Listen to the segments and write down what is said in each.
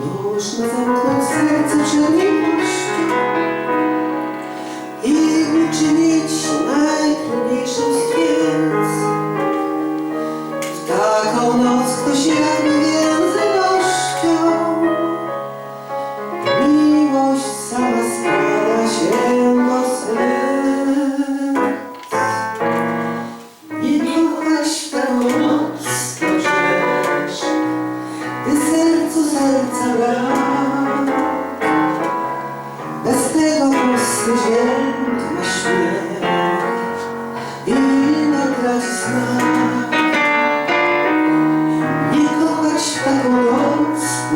Можна замкнути серце в черній пущі і відчити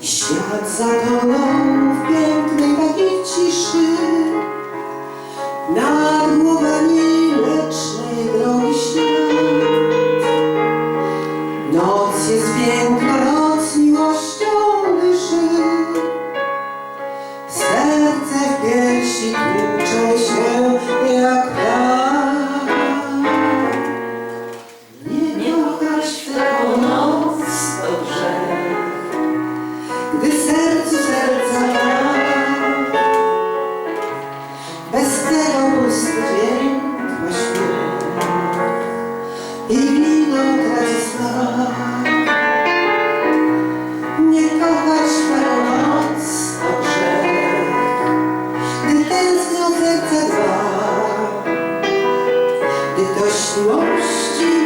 Świat zatonął w pięknej takiej ciszy. Nad wieczności.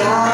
야.